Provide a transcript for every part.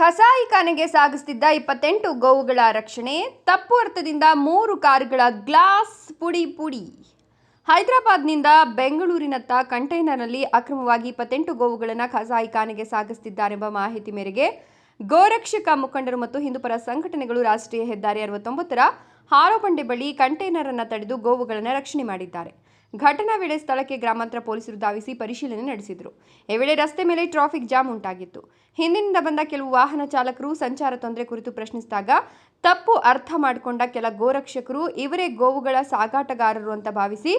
ಕಸಾಯಿಖಾನೆಗೆ ಸಾಗಿಸ್ತಿದ್ದ ಇಪ್ಪತ್ತೆಂಟು ಗೋವುಗಳ ರಕ್ಷಣೆ, ತಪ್ಪು ಅರ್ಥದಿಂದ ಮೂರು ಕಾರುಗಳ ಗ್ಲಾಸ್ ಪುಡಿ ಪುಡಿ. ಹೈದರಾಬಾದ್ನಿಂದ ಬೆಂಗಳೂರಿನತ್ತ ಕಂಟೈನರ್ನಲ್ಲಿ ಅಕ್ರಮವಾಗಿ ಇಪ್ಪತ್ತೆಂಟು ಗೋವುಗಳನ್ನು ಕಸಾಯಿಖಾನೆಗೆ ಸಾಗಿಸ್ತಿದ್ದಾರೆಂಬ ಮಾಹಿತಿ ಮೇರೆಗೆ ಗೋರಕ್ಷಕ ಮುಖಂಡರು ಮತ್ತು ಹಿಂದೂಪರ ಸಂಘಟನೆಗಳು ರಾಷ್ಟ್ರೀಯ ಹೆದ್ದಾರಿ ಅರವತ್ತೊಂಬತ್ತರ ಹಾರೋಬಂಡೆ ಬಳಿ ಕಂಟೈನರ್ ಅನ್ನು ತಡೆದು ಗೋವುಗಳನ್ನು ರಕ್ಷಣೆ ಮಾಡಿದ್ದಾರೆ. ಘಟನಾ ವೇಳೆ ಸ್ಥಳಕ್ಕೆ ಗ್ರಾಮಾಂತರ ಪೊಲೀಸರು ಧಾವಿಸಿ ಪರಿಶೀಲನೆ ನಡೆಸಿದರು. ಈ ವೇಳೆ ರಸ್ತೆ ಮೇಲೆ ಟ್ರಾಫಿಕ್ ಜಾಮ್ ಉಂಟಾಗಿತ್ತು. ಹಿಂದಿನಿಂದ ಬಂದ ಕೆಲವು ವಾಹನ ಚಾಲಕರು ಸಂಚಾರ ತೊಂದರೆ ಕುರಿತು ಪ್ರಶ್ನಿಸಿದಾಗ, ತಪ್ಪು ಅರ್ಥ ಮಾಡಿಕೊಂಡ ಕೆಲ ಗೋರಕ್ಷಕರು ಇವರೇ ಗೋವುಗಳ ಸಾಗಾಟಗಾರರು ಅಂತ ಭಾವಿಸಿ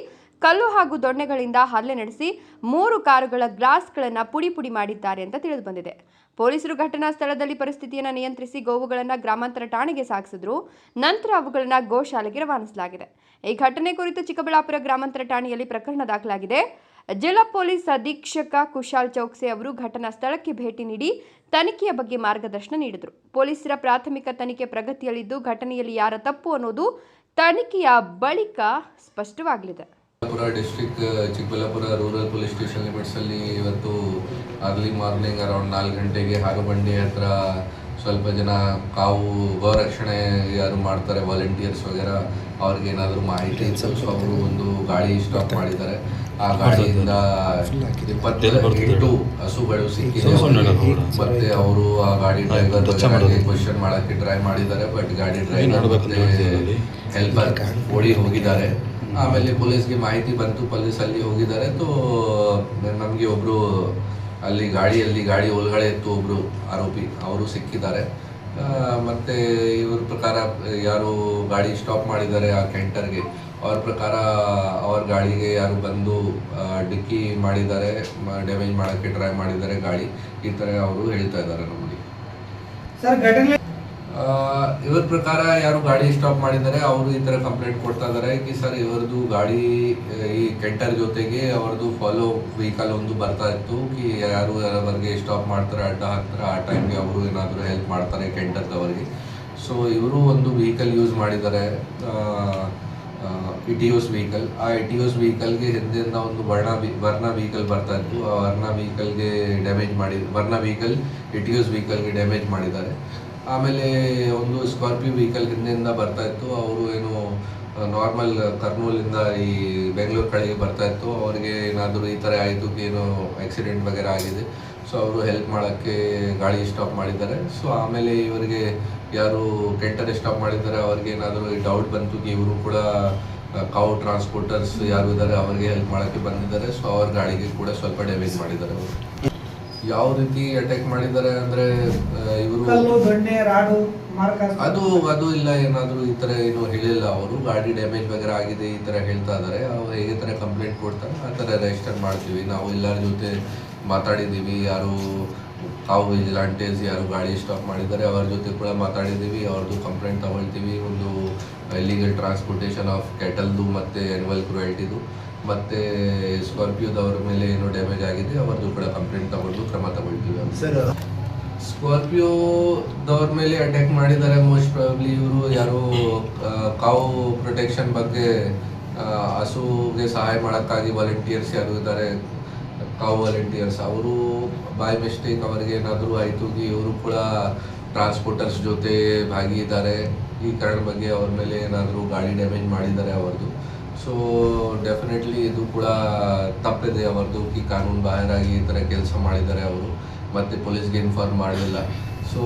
ಕಲ್ಲು ಹಾಗೂ ದೊಣ್ಣೆಗಳಿಂದ ಹಲ್ಲೆ ನಡೆಸಿ ಮೂರು ಕಾರುಗಳ ಗ್ಲಾಸ್ಗಳನ್ನು ಪುಡಿ ಪುಡಿ ಮಾಡಿದ್ದಾರೆ ಅಂತ ತಿಳಿದು ಬಂದಿದೆ. ಪೊಲೀಸರು ಘಟನಾ ಸ್ಥಳದಲ್ಲಿ ಪರಿಸ್ಥಿತಿಯನ್ನು ನಿಯಂತ್ರಿಸಿ ಗೋವುಗಳನ್ನು ಗ್ರಾಮಾಂತರ ಠಾಣೆಗೆ ಸಾಗಿಸಿದ್ರು. ನಂತರ ಅವುಗಳನ್ನು ಗೋಶಾಲೆಗೆ ರವಾನಿಸಲಾಗಿದೆ. ಈ ಘಟನೆ ಕುರಿತು ಚಿಕ್ಕಬಳ್ಳಾಪುರ ಗ್ರಾಮಾಂತರ ಠಾಣೆಯಲ್ಲಿ ಪ್ರಕರಣ ದಾಖಲಾಗಿದೆ. ಜಿಲ್ಲಾ ಪೊಲೀಸ್ ಅಧೀಕ್ಷಕ ಕುಶಾಲ್ ಚೌಕ್ಸೆ ಅವರು ಘಟನಾ ಸ್ಥಳಕ್ಕೆ ಭೇಟಿ ನೀಡಿ ತನಿಖೆಯ ಬಗ್ಗೆ ಮಾರ್ಗದರ್ಶನ ನೀಡಿದರು. ಪೊಲೀಸರ ಪ್ರಾಥಮಿಕ ತನಿಖೆ ಪ್ರಗತಿಯಲ್ಲಿದ್ದು ಘಟನೆಯಲ್ಲಿ ಯಾರ ತಪ್ಪು ಅನ್ನೋದು ತನಿಖೆಯ ಬಳಿಕ ಸ್ಪಷ್ಟವಾಗಲಿದೆ. Chikkaballapur district Chikkaballapur rural police station ಲಿಮಿಟ್ಸಲ್ಲಿ ಇವತ್ತು ಅರ್ಲಿ ಮಾರ್ನಿಂಗ್ ಅರೌಂಡ್ ನಾಲ್ಕು ಗಂಟೆಗೆ ಹಾಗಬಂಡಿ ಹತ್ರ ಸ್ವಲ್ಪ ಜನ ಕಾವು ಗೋರಕ್ಷಣೆ ಯಾರು ಮಾಡ್ತಾರೆ ವಾಲಂಟಿಯರ್ಸ್ ವಗೇರ ಅವ್ರಿಗೆ ಏನಾದರೂ ಮಾಹಿತಿ ಸ್ವಲ್ಪ ಅವರು ಒಂದು ಗಾಡಿ ಸ್ಟಾಪ್ ಮಾಡಿದ್ದಾರೆ. ಆ ಗಾಡಿಯಿಂದ ಇಪ್ಪತ್ತೆಂಟು ಹಸುಗಳು ಸಿಕ್ಕಿದೆ. ಮತ್ತೆ ಅವರು ಆ ಗಾಡಿ ಡ್ರೈವರ್ ಕ್ವಶನ್ ಮಾಡಕ್ಕೆ ಟ್ರೈ ಮಾಡಿದ್ದಾರೆ ಬಟ್ ಗಾಡಿ ಡ್ರೈವರ್ ಮತ್ತೆ ಹೆಲ್ಪರ್ ಓಡಿ ಹೋಗಿದ್ದಾರೆ. ಆಮೇಲೆ ಪೊಲೀಸ್ಗೆ ಮಾಹಿತಿ ಬಂತು ಪೊಲೀಸ್ ಅಲ್ಲಿ ಹೋಗಿದ್ದಾರೆ. ತೋ ನಮಗೆ ಒಬ್ರು ಅಲ್ಲಿ ಗಾಡಿಯಲ್ಲಿ ಗಾಡಿ ಒಳಗಡೆ ಇತ್ತು ಒಬ್ರು ಆರೋಪಿ, ಅವರು ಸಿಕ್ಕಿದ್ದಾರೆ. ಮತ್ತೆ ಇವ್ರ ಪ್ರಕಾರ ಯಾರು ಗಾಡಿ ಸ್ಟಾಪ್ ಮಾಡಿದ್ದಾರೆ ಆ ಕೆಂಟರ್ಗೆ ಅವ್ರ ಪ್ರಕಾರ ಅವ್ರ ಗಾಡಿಗೆ ಯಾರು ಬಂದು ಡಿಕ್ಕಿ ಮಾಡಿದ್ದಾರೆ ಡ್ಯಾಮೇಜ್ ಮಾಡೋಕ್ಕೆ ಟ್ರೈ ಮಾಡಿದ್ದಾರೆ ಗಾಡಿ. ಈ ಥರ ಅವರು ಹೇಳ್ತಾ ಇದ್ದಾರೆ ನಮಗೆ ಸರ್, ಘಟನೆ ಇವ್ರ ಪ್ರಕಾರ ಯಾರು ಗಾಡಿ ಸ್ಟಾಪ್ ಮಾಡಿದ್ದಾರೆ, ಅವರು ಈ ತರ ಕಂಪ್ಲೇಂಟ್ ಕೊಡ್ತಾ ಇದ್ದಾರೆ ಕಿ ಸರ್ ಇವರದು ಗಾಡಿ, ಈ ಕೆಂಟರ್ ಜೊತೆಗೆ ಅವ್ರದ್ದು ಫಾಲೋ ವೆಹಿಕಲ್ ಒಂದು ಬರ್ತಾ ಇತ್ತು ಕಿ ಯಾರು ಅವರಿಗೆ ಸ್ಟಾಪ್ ಮಾಡ್ತಾರೆ, ಅಡ್ಡ ಹಾಕ್ತಾರೆ, ಆ ಟೈಮ್ಗೆ ಅವರು ಏನಾದರೂ ಹೆಲ್ಪ್ ಮಾಡ್ತಾರೆ ಕೆಂಟರ್ದವರಿಗೆ. ಸೊ ಇವರು ಒಂದು ವೆಹಿಕಲ್ ಯೂಸ್ ಮಾಡಿದ್ದಾರೆ ಇಟಿಯೋಸ್ ವೆಹಿಕಲ್ ಆ ಇಟಿಯೋಸ್ ವೆಹಿಕಲ್ಗೆ ಹಿಂದೆಯಿಂದ ಒಂದು ವರ್ಣ ವರ್ಣ ವೆಹಿಕಲ್ ಬರ್ತಾ ಇತ್ತು. ಆ ವರ್ಣ ವೆಹಿಕಲ್ಗೆ ಡ್ಯಾಮೇಜ್ ಮಾಡಿ, ವರ್ಣ ವೆಹಿಕಲ್ ಇಟಿಯೋಸ್ ವೆಹಿಕಲ್ಗೆ ಡ್ಯಾಮೇಜ್ ಮಾಡಿದ್ದಾರೆ. ಆಮೇಲೆ ಒಂದು ಸ್ಕಾರ್ಪಿಯೋ ವೆಹಿಕಲ್ ಹಿಂದೆಯಿಂದ ಬರ್ತಾ ಇತ್ತು. ಅವರು ಏನು ನಾರ್ಮಲ್ ಕರ್ನೂಲಿಂದ ಈ ಬೆಂಗಳೂರು ಕಡೆಗೆ ಬರ್ತಾ ಇತ್ತು. ಅವರಿಗೆ ಏನಾದರೂ ಈ ಥರ ಆಯಿತು ಏನೋ ಆಕ್ಸಿಡೆಂಟ್ ವಗೈರೆ ಆಗಿದೆ. ಸೊ ಅವರು ಹೆಲ್ಪ್ ಮಾಡೋಕ್ಕೆ ಗಾಡಿ ಸ್ಟಾಪ್ ಮಾಡಿದ್ದಾರೆ. ಸೊ ಆಮೇಲೆ ಇವರಿಗೆ ಯಾರು ಕೆಂಟರ್ ಸ್ಟಾಪ್ ಮಾಡಿದ್ದಾರೆ. ಅವ್ರಿಗೆ ಏನಾದರೂ ಡೌಟ್ ಬಂತು ಕಿ ಇವರು ಕೂಡ ಕಾವು ಟ್ರಾನ್ಸ್ಪೋರ್ಟರ್ಸ್ ಯಾರು ಇದ್ದಾರೆ, ಅವರಿಗೆ ಹೆಲ್ಪ್ ಮಾಡೋಕ್ಕೆ ಬಂದಿದ್ದಾರೆ. ಸೊ ಅವ್ರ ಗಾಡಿಗೆ ಕೂಡ ಸ್ವಲ್ಪ ಡ್ಯಾಮೇಜ್ ಮಾಡಿದ್ದಾರೆ ಅವರು. ಯಾವ ರೀತಿ ಅಟ್ಯಾಕ್ ಮಾಡಿದ್ದಾರೆ ಅಂದ್ರೆ ಇವರು ಕಲ್ಲು ದೊಣ್ಣೆ ರಾಡು ಮಾರ್ಕ ಅದು ಅದು ಇಲ್ಲ ಏನಾದ್ರು ಈ ತರ ಏನು ಹೇಳಿಲ್ಲ ಅವರು. ಗಾಡಿ ಡ್ಯಾಮೇಜ್ ಬಗ್ಗೆ ಆಗಿದೆ ಈ ತರ ಹೇಳ್ತಾ ಇದಾರೆ ಅವ್ರು ಹೇಗೆ ತರ ಕಂಪ್ಲೇಂಟ್ ಕೊಡ್ತಾರೆ ಆ ತರ ರಿಜಿಸ್ಟರ್ ಮಾಡ್ತೀವಿ. ನಾವು ಎಲ್ಲರ ಜೊತೆ ಮಾತಾಡಿದ್ದೀವಿ. ಯಾರು ತಾವು ವಿಜಿಲಾಂಟೇಸ್ ಯಾರು ಗಾಡಿ ಸ್ಟಾಪ್ ಮಾಡಿದ್ದಾರೆ ಅವ್ರ ಜೊತೆ ಕೂಡ ಮಾತಾಡಿದ್ದೀವಿ. ಅವ್ರದ್ದು ಕಂಪ್ಲೇಂಟ್ ತಗೊಳ್ತೀವಿ. ಒಂದು ಇಲ್ಲಿಗಲ್ ಟ್ರಾನ್ಸ್ಪೋರ್ಟೇಷನ್ ಆಫ್ ಕೆಟಲ್ದು ಮತ್ತೆ ಅನಿವಲ್ ಕ್ರುಯಲ್ಟಿದು ಮತ್ತೆ ಸ್ಕಾರ್ಪಿಯೋದವ್ರ ಮೇಲೆ ಏನು ಡ್ಯಾಮೇಜ್ ಆಗಿದೆ ಅವ್ರದ್ದು ಕೂಡ ಕಂಪ್ಲೇಂಟ್ ತಗೊಂಡು ಕ್ರಮ ತಗೊಳ್ತೀವಿ. ಸರ್ ಸ್ಕಾರ್ಪಿಯೋದವ್ರ ಮೇಲೆ ಅಟ್ಯಾಕ್ ಮಾಡಿದ್ದಾರೆ ಮೋಸ್ಟ್ ಪ್ರಾಬ್ಲಿ ಇವರು ಯಾರೋ ಕಾವು ಪ್ರೊಟೆಕ್ಷನ್ ಬಗ್ಗೆ ಹಸುಗೆ ಸಹಾಯ ಮಾಡೋಕ್ಕಾಗಿ ವಾಲಂಟಿಯರ್ಸ್ ಯಾರು ಇದ್ದಾರೆ ಕಾವು ವಾಲಂಟಿಯರ್ಸ್ ಅವರು ಬೈ ಮಿಸ್ಟೇಕ್ ಅವರಿಗೆ ಏನಾದರೂ ಆಯಿತು ಇವರು ಕೂಡ ಟ್ರಾನ್ಸ್ಪೋರ್ಟರ್ಸ್ ಜೊತೆ ಭಾಗಿಯಿದ್ದಾರೆ ಈ ಕಾರಣ ಬಗ್ಗೆ ಅವ್ರ ಮೇಲೆ ಏನಾದರೂ ಗಾಡಿ ಡ್ಯಾಮೇಜ್ ಮಾಡಿದ್ದಾರೆ ಅವ್ರದ್ದು ಸೊ ಡೆಫಿನೆಟ್ಲಿ ಇದು ಕೂಡ ತಪ್ಪಿದೆ ಅವ್ರದ್ದು ಕಿ ಕಾನೂನು ಬಾಹಿರಾಗಿ ಈ ಥರ ಕೆಲಸ ಮಾಡಿದ್ದಾರೆ ಅವರು. ಮತ್ತೆ ಪೊಲೀಸ್ಗೆ ಇನ್ಫಾರ್ಮ್ ಮಾಡಲಿಲ್ಲ. ಸೊ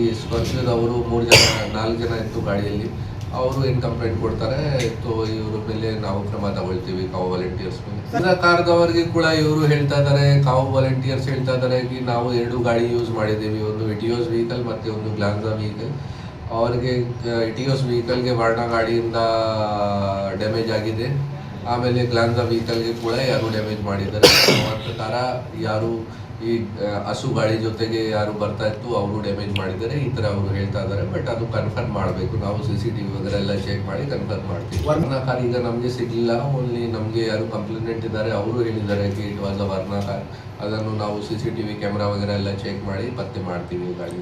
ಈ ಸ್ಕಾರ್ಪಿಯೋದವರು ಮೂರು ಜನ, ನಾಲ್ಕು ಜನ ಇತ್ತು ಗಾಡಿಯಲ್ಲಿ. ಅವರು ಏನು ಕಂಪ್ಲೇಂಟ್ ಕೊಡ್ತಾರೆ ಸೊ ಇವ್ರ ಮೇಲೆ ನಾವು ಕ್ರಮ ತಗೊಳ್ತೀವಿ, ಕಾವು ವಾಲಂಟಿಯರ್ಸ್ ಮೇಲೆ. ಕಾರ್ದವರಿಗೆ ಕೂಡ ಇವರು ಹೇಳ್ತಾ ಇದ್ದಾರೆ, ಕಾವು ವಾಲಂಟಿಯರ್ಸ್ ಹೇಳ್ತಾ ಇದ್ದಾರೆ ನಾವು ಎರಡು ಗಾಡಿ ಯೂಸ್ ಮಾಡಿದ್ದೀವಿ, ಒಂದು ಇಟಿಯೋಸ್ ವೆಹಿಕಲ್ ಮತ್ತೆ ಒಂದು ಗ್ಲಾನ್ಸಾ ವೆಹಿಕಲ್ ಅವ್ರಿಗೆ ಇಟಿಯೋಸ್ ವೆಹಿಕಲ್ಗೆ ವರ್ಣ ಗಾಡಿಯಿಂದ ಡ್ಯಾಮೇಜ್ ಆಗಿದೆ. ಆಮೇಲೆ ಗ್ಲಾಂಜಾ ವೀಕಲ್ಗೆ ಕೂಡ ಯಾರು ಡ್ಯಾಮೇಜ್ ಮಾಡಿದ್ದಾರೆ. ಅವರ ಪ್ರಕಾರ ಯಾರು ಈ ಹಸು ಗಾಳಿ ಜೊತೆಗೆ ಯಾರು ಬರ್ತಾ ಇತ್ತು ಅವರು ಡ್ಯಾಮೇಜ್ ಮಾಡಿದ್ದಾರೆ. ಈ ತರ ಅವರು ಹೇಳ್ತಾ ಇದ್ದಾರೆ. ಬಟ್ ಅದು ಕನ್ಫರ್ಮ್ ಮಾಡಬೇಕು. ನಾವು ಸಿ ಸಿ ಟಿ ವಿ ಎಲ್ಲ ಚೆಕ್ ಮಾಡಿ ಕನ್ಫರ್ಮ್ ಮಾಡ್ತೀವಿ. ವರ್ಣ ಕಾರ್ ಈಗ ನಮಗೆ ಸಿಗಲಿಲ್ಲ. ಓನ್ಲಿ ನಮಗೆ ಯಾರು ಕಂಪ್ಲೇಂಟ್ ಇದ್ದಾರೆ ಅವರು ಹೇಳಿದ್ದಾರೆ ಕಿ ಇಟ್ ವಾಸ್ ಅ ವರ್ಣ ಕಾರ್ ಅದನ್ನು ನಾವು C C T V camera ವಗೇರೆ ಎಲ್ಲ ಚೆಕ್ ಮಾಡಿ ಪತ್ತೆ ಮಾಡ್ತೀವಿ ಗಾಡಿ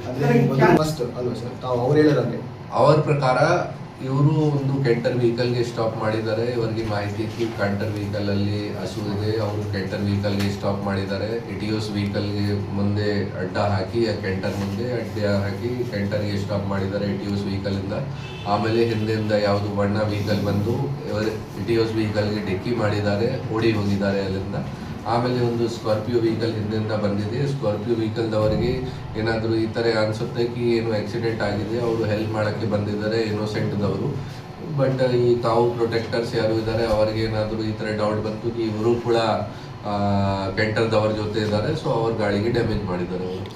ಅವ್ರ ಪ್ರಕಾರ ಇವರು ಒಂದು ಕೆಂಟರ್ ವೆಹಿಕಲ್ಗೆ ಸ್ಟಾಪ್ ಮಾಡಿದ್ದಾರೆ. ಇವರಿಗೆ ಮಾಹಿತಿ ಇತ್ತು, ಕೆಂಟರ್ ವೆಹಿಕಲ್ ಅಲ್ಲಿ ಹಸು ಇದೆ, ಅವರು ಕೆಂಟರ್ ವೆಹಿಕಲ್ಗೆ ಸ್ಟಾಪ್ ಮಾಡಿದ್ದಾರೆ. ಇಟಿಯೋಸ್ ವೆಹಿಕಲ್ಗೆ ಮುಂದೆ ಅಡ್ಡ ಹಾಕಿ, ಆ ಕೆಂಟರ್ ಮುಂದೆ ಅಡ್ಡ ಹಾಕಿ ಕೆಂಟರ್ಗೆ ಸ್ಟಾಪ್ ಮಾಡಿದ್ದಾರೆ ಇಟಿಯೋಸ್ ವೆಹಿಕಲ್ ಇಂದ ಆಮೇಲೆ ಹಿಂದೆಯಿಂದ ಯಾವುದು ಬಣ್ಣ ವೆಹಿಕಲ್ ಬಂದು ಇಟಿಯೋಸ್ ವೆಹಿಕಲ್ಗೆ ಡಿಕ್ಕಿ ಮಾಡಿದ್ದಾರೆ, ಓಡಿ ಹೋಗಿದ್ದಾರೆ ಅಲ್ಲಿಂದ. ಆಮೇಲೆ ಒಂದು ಸ್ಕಾರ್ಪಿಯೋ ವೆಹಿಕಲ್ ಹಿಂದಿಂದ ಬಂದಿದೆ. ಸ್ಕಾರ್ಪಿಯೋ ವೆಹಿಕಲ್ದವರಿಗೆ ಏನಾದರೂ ಈ ಥರ ಅನಿಸುತ್ತೆ ಕಿ ಏನು ಆಕ್ಸಿಡೆಂಟ್ ಆಗಿದೆ, ಅವರು ಹೆಲ್ಪ್ ಮಾಡೋಕ್ಕೆ ಬಂದಿದ್ದಾರೆ ಇನ್ನೋಸೆಂಟ್ದವರು ಬಟ್ ಈ ತಾವು ಪ್ರೊಟೆಕ್ಟರ್ಸ್ ಯಾರು ಇದ್ದಾರೆ ಅವರಿಗೆ ಏನಾದರೂ ಈ ಥರ ಡೌಟ್ ಬಂತು ಕಿ ಇವರು ಕೂಡ ಕೆಂಟರ್ದವ್ರ ಜೊತೆ ಇದ್ದಾರೆ ಸೊ ಅವ್ರ ಗಾಡಿಗೆ ಡ್ಯಾಮೇಜ್ ಮಾಡಿದ್ದಾರೆ ಅವರು.